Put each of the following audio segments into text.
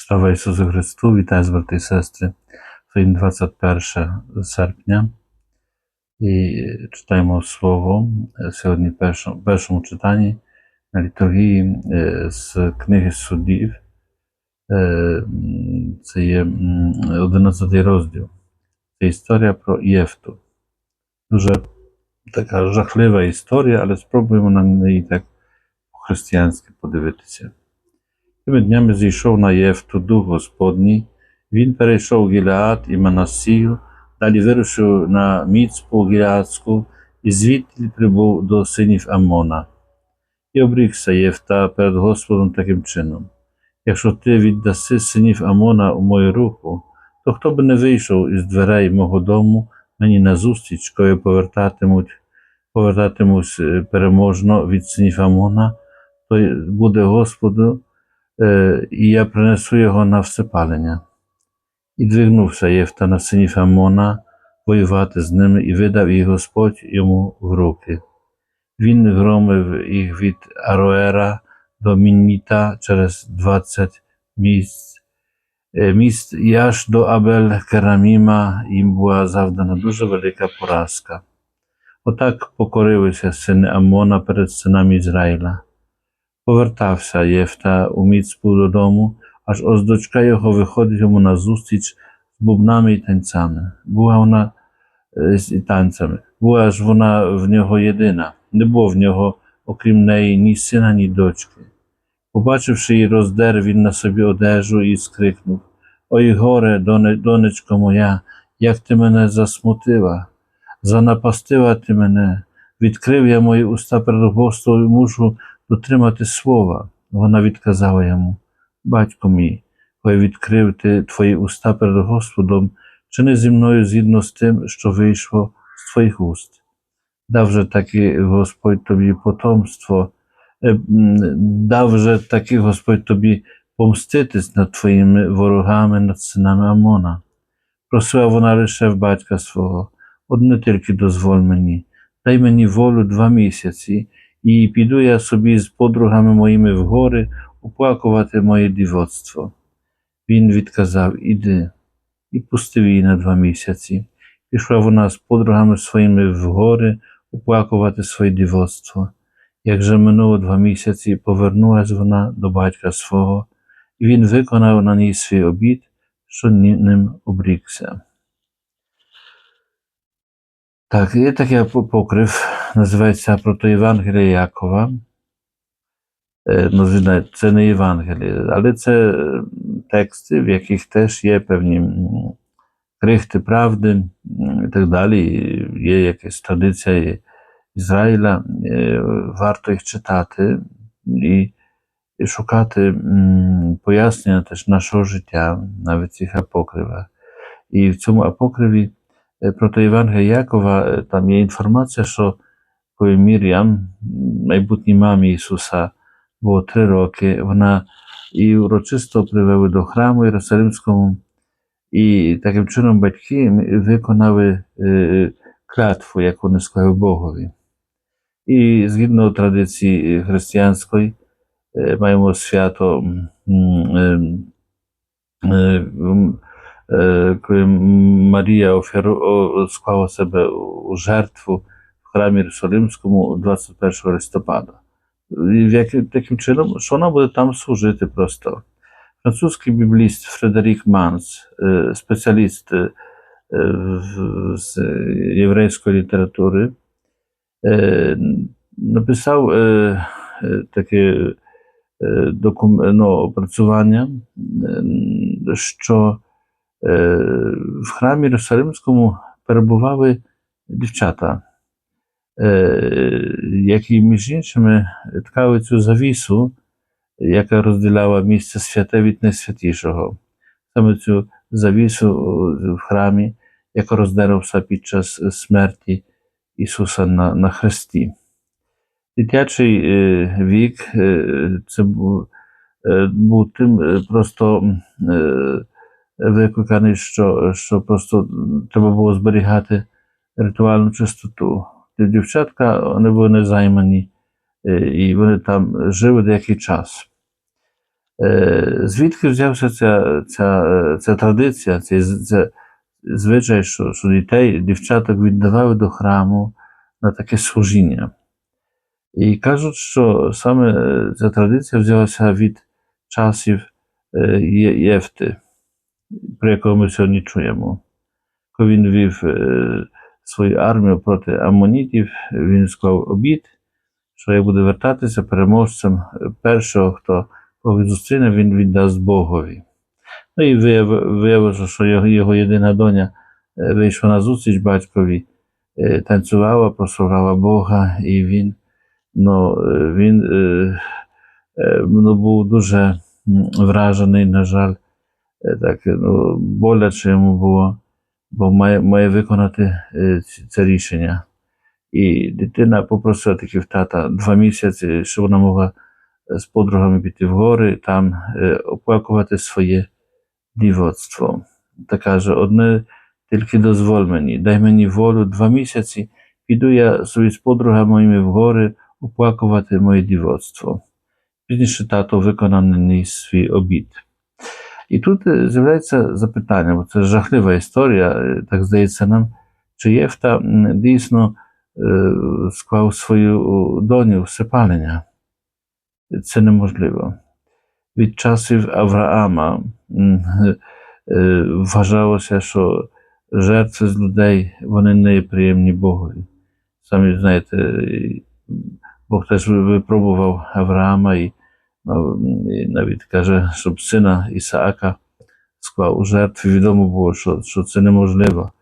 Слава Ісусу Христу, вітаю з брати і сестри. Сьогодні 21 серпня і читаємо Слово сьогодні в першому, першому читанні на літургії е, з книги суддів. Е, Це є м, 11 розділ. Це історія про Єфту. Дуже така жахлива історія, але спробуємо на неї так по-християнськи подивитися. Тими днями зійшов на Єфту дух Господній, він перейшов Гілеад і Манасію, далі вирушив на Міцпу Гілеадську і звідти прибув до синів Амона. І обрікся Єфта перед Господом таким чином: якщо ти віддаси синів Амона у мою руку, то хто б не вийшов із дверей мого дому мені назустріч, коли повертатимуть, повертатимусь е, переможно від синів Амона, то буде Господу і я принесу його на всепалення. І двигнувся синів Амона воювати з ними, і видав їх Господь йому в руки. Він громив їх від Ароера до Мінніта через 20 місць, е, міст і аж до Абель Кераміма їм була завдана дуже велика поразка. Отак покорилися сини Амона перед синами Ізраїля. Повертався Єфта у Міцпу додому, аж ось дочка його виходить йому назустріч з бубнами і танцями. Була вона е, з танцями. Була ж вона в нього єдина. Не було в нього, окрім неї, ні сина, ні дочки. Побачивши її роздер, він на собі одежу і скрикнув: Ой, горе, донечко моя, як ти мене засмутила, занапастила ти мене, відкрив я мої уста перед Господом і мушу дотримати слова. Вона відказала йому: Батько мій, коли відкрив ти твої уста перед Господом, чини зі мною згідно з тим, що вийшло з твоїх уст. Дав же таки Господь тобі потомство, е, дав же таки Господь тобі помститись над твоїми ворогами, над синами Амона. Просила вона лише в батька свого, одне тільки дозволь мені, дай мені волю два місяці, і піду я собі з подругами моїми в гори оплакувати моє дівоцтво. Він відказав Іди, і пустив її на два місяці. Пішла вона з подругами своїми в гори оплакувати своє дівоцтво. Як же минуло два місяці, повернулась вона до батька свого, і він виконав на ній свій обід, що ним обрікся. Так, є таке покрив, називається Протоєвангелія Якова. Е, Ну, звичайно, це не Євангеліє, але це е, тексти, в яких теж є певні м, крихти правди м, і так далі. І Є якась традиція Ізраїля. Е, Варто їх читати і, і шукати м, пояснення теж нашого життя, навіть е, проти Євангелія Якова е, там є інформація, що коли Мір'ям, майбутній мамі Ісуса, було три роки, вона і урочисто привели до храму Єрусалимському, і таким чином батьки виконали е, клятву, яку вони склали Богові. І згідно традиції християнської, маємо свято, коли Марія склала себе у жертву в храмі Єрусалимському 21 листопада. І таким чином, що вона буде там служити просто. Французький бібліст Фредерік Манс, спеціаліст з єврейської літератури, написав таке ну, опрацювання, що в храмі Єрусалимському перебували дівчата, е, які, між іншими, ткали цю завісу, яка розділяла місце святе від найсвятішого. Саме цю завісу в храмі, яка роздерився під час смерті Ісуса на, на хресті. Дитячий е, вік е, це був, е, був тим е, просто е, викликаний, що, що просто треба було зберігати ритуальну чистоту. Дівчатка вони були незаймані, е, і вони там жили деякий час. Е, Звідки взявся ця, ця, ця традиція, цей це звичай, що, що дітей, дівчаток віддавали до храму на таке служіння. І кажуть, що саме е, ця традиція взялася від часів Єфти, про якого ми сьогодні чуємо. Коли він вів е, свою армію проти амонітів, він склав обід, що як буде вертатися переможцем першого, хто кого зустріне, він віддасть Богові. Ну і вияв- виявилося, що його, єдина доня е, вийшла на зустріч батькові, е, танцювала, прославляла Бога, і він, ну, він ну, був дуже вражений, на жаль, так, ну, боляче йому було, бо має, має виконати е, це рішення. І дитина попросила таки в тата два місяці, щоб вона могла з подругами піти в гори, там е, оплакувати своє дівоцтво. Та каже, одне тільки дозволь мені, дай мені волю два місяці, піду я собі з подругами моїми в гори оплакувати моє дівоцтво. Пізніше тато виконав на ній свій обід. І тут е, з'являється запитання, бо це жахлива історія, е, так здається нам, чи Єфта дійсно е, склав свою доню в сипалення. Це неможливо. Від часів Авраама вважалося, що жертви з людей вони не приємні Богові. Самі знаєте, Бог теж випробував Авраама і навіть каже, щоб сина Ісаака склав у жертві. Відомо було, що, що це неможливо,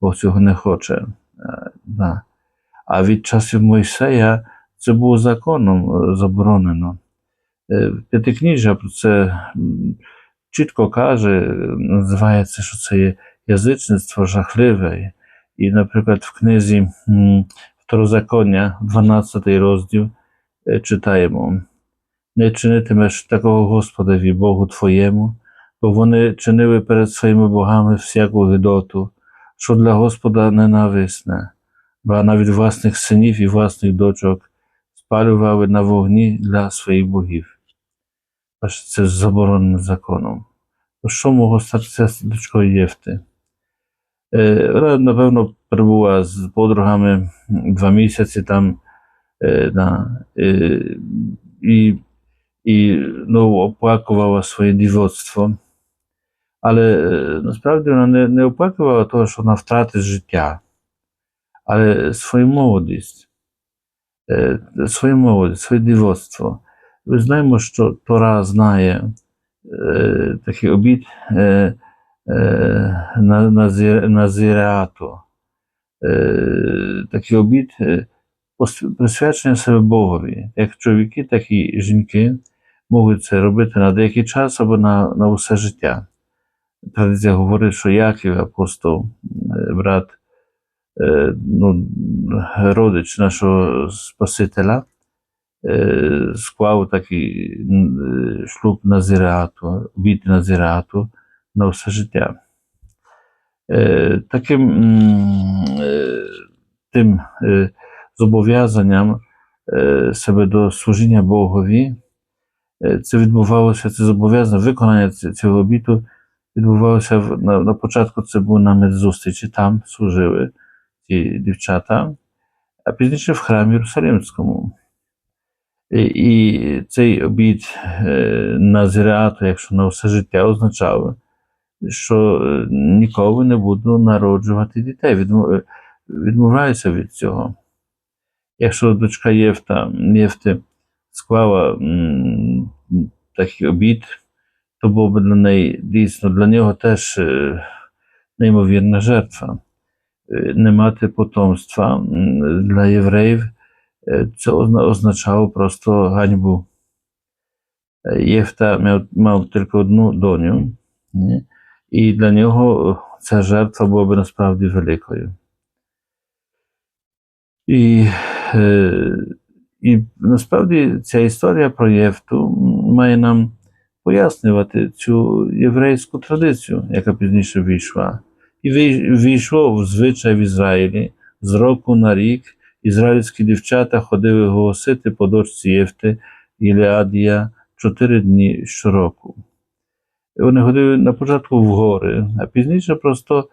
Бог цього не хоче. А від часів Мойсея це було законом заборонено. П'ятикніжжя про це чітко каже, називає це, що це є язичництво жахливе. І, наприклад, в книзі Второзаконня, 12 розділ, читаємо: Не чинитимеш такого Господові Богу твоєму, бо вони чинили перед своїми богами всяку гидоту, що для Господа ненависне, бо навіть власних синів і власних дочок спалювали на вогні для своїх богів. Аж це заборонено законом. То що статися з дочкою Єфти? Е, Вона, напевно, перебула з подругами два місяці там е, да, е, і, ну, оплакувала своє дівоцтво. Але е, насправді вона не, не оплакувала того, що вона втратить життя, але свою молодість, е, свою молодість, своє дівоцтво. Ми знаємо, що Тора знає е, такий обід е, е, на, назір, назіреату. Е, такий обід е, присвячення себе Богові. Як чоловіки, так і жінки можуть це робити на деякий час або на, на усе життя. Традиція говорить, що Яків, апостол, е, брат, е, ну, родич нашого Спасителя, е, склав такий шлюб назіреату, обід назіреату на все життя. Таким тим зобов'язанням себе до служіння Богові, це відбувалося, це зобов'язання, виконання цього обіту відбувалося на, на початку це було на медзустрічі, там служили ці дівчата, а пізніше в храмі Єрусалимському. І, і цей обід е, назіреату, якщо на все життя, означав, що е, ніколи не буду народжувати дітей. Відмов, е, відмовляюся від цього. Якщо дочка Євта, Євти склала такий обід, то був для неї дійсно для нього теж е, неймовірна жертва. Е, Не мати потомства для євреїв е, це означало просто ганьбу. Єфта мав, мав тільки одну доню, і для нього ця жертва була б насправді великою. І, і насправді ця історія про Єфту має нам пояснювати цю єврейську традицію, яка пізніше війшла. І війшло в звичай в Ізраїлі з року на рік. Ізраїльські дівчата ходили голосити по дочці Єфти Ілеадія чотири дні щороку. Вони ходили на початку в гори, а пізніше просто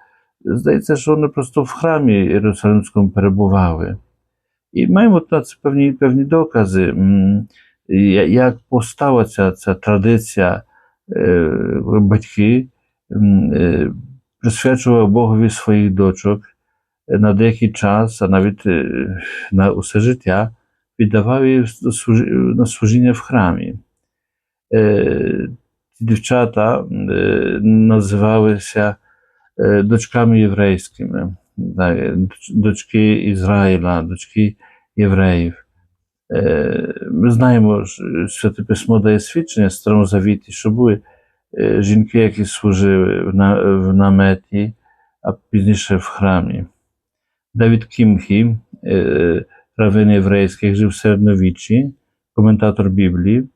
здається, що вони просто в храмі Єрусалимському перебували. І маємо це певні, певні докази, як постала ця, ця традиція, е, батьки е, присвячували Богові своїх дочок е, на деякий час, а навіть на усе життя, віддавали на служіння в храмі. Ці дівчата називалися дочками єврейськими, дочки Ізраїля, дочки євреїв. Е, Ми знаємо, що Святе Письмо дає свідчення Старому Завіті, що були е, жінки, які служили в, наметі, а пізніше в храмі. Давід Кімхі, е, равин єврейський, жив в середньовіччі, коментатор Біблії,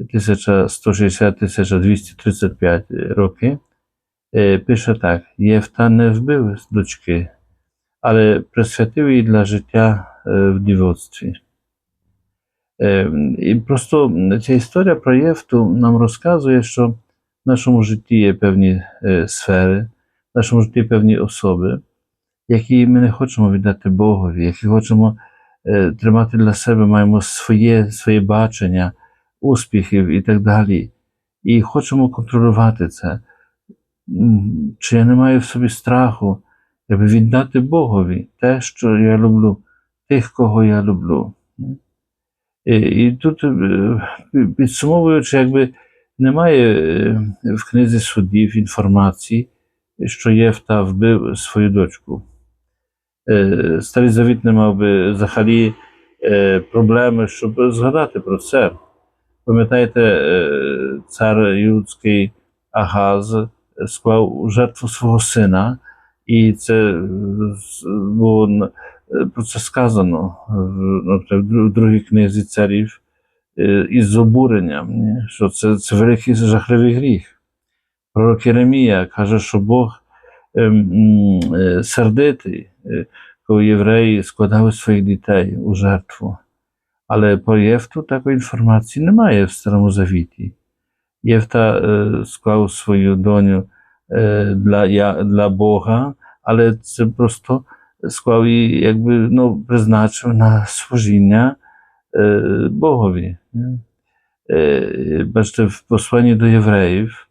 1160-1235 роки, пише так: Євта не вбив дочки, але присвятив її для життя в дівоцтві. І просто ця історія про Євту нам розказує, що в нашому житті є певні сфери, в нашому житті є певні особи, які ми не хочемо віддати Богові, які хочемо тримати для себе, маємо своє, своє бачення успіхів і так далі. І хочемо контролювати це. Чи я не маю в собі страху, якби віддати Богові те, що я люблю, тих, кого я люблю. І, і тут, е, підсумовуючи, якби немає е, в книзі судів інформації, що Єфта вбив свою дочку. Е, Старий Завіт не мав би взагалі проблеми, щоб згадати про це. Пам'ятаєте, цар юдський Агаз склав жертву свого сина, і це е, було е, про це сказано в, другій книзі царів е, із обуренням, що це, це великий жахливий гріх. Пророк Єремія каже, що Бог ем, сердитий, коли євреї складали своїх дітей у жертву. Але по Єфту такої інформації немає в Старому Завіті. Єфта е, склав свою доню е, для, я, для Бога, але це просто склав її, якби ну, призначив на служіння е, Богові. ні? Е, бачите, в посланні до євреїв,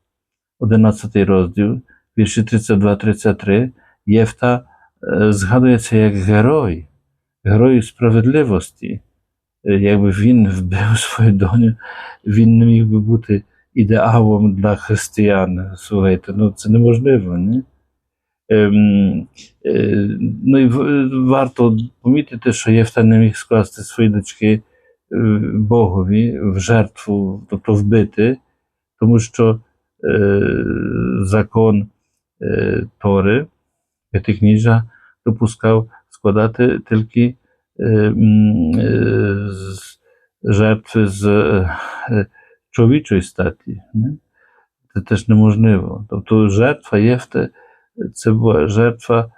11 розділ, вірші 32-33, Єфта е, згадується як герой, герой справедливості. Е, Якби він вбив свою доню, він не міг би бути ідеалом для християн. Слухайте, ну це неможливо, ні? Ем, е, ну і варто помітити, що Єфта не міг скласти свої дочки е, Богові в жертву, тобто вбити, тому що е, закон е, Тори, П'ятикніжжя, допускав складати тільки е, е, жертви з е, чоловічої статі. Не? Це теж неможливо. Тобто жертва Єфте це була жертва,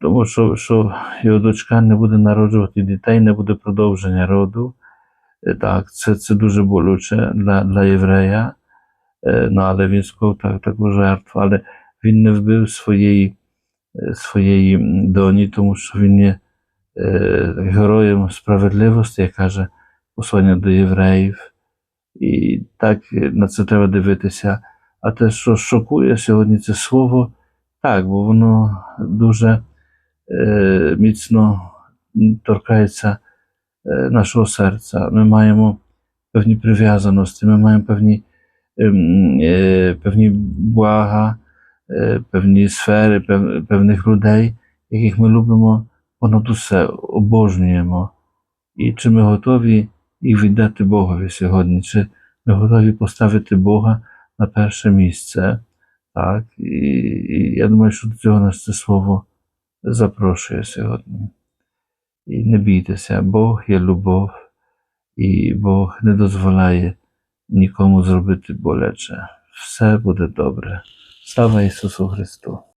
тому що, що його дочка не буде народжувати дітей, не буде продовження роду. Е, Так, це, це дуже болюче для, для єврея. Е, Ну, але він склав так, таку жертву, але він не вбив своєї, е, своєї доні, тому що він є е, героєм справедливості, як каже послання до євреїв. І так на це треба дивитися. А те, що шокує сьогодні, це слово, так, бо воно дуже е, міцно торкається е, нашого серця. Ми маємо певні прив'язаності, ми маємо певні, ем, е, певні блага, е, певні сфери, пев, певних людей, яких ми любимо понад усе, обожнюємо. І чи ми готові їх віддати Богові сьогодні? Чи ми готові поставити Бога на перше місце? Так, і, і я думаю, що до цього нас це слово запрошує сьогодні. І не бійтеся, Бог є любов, і Бог не дозволяє нікому зробити боляче. Все буде добре. Слава Ісусу Христу!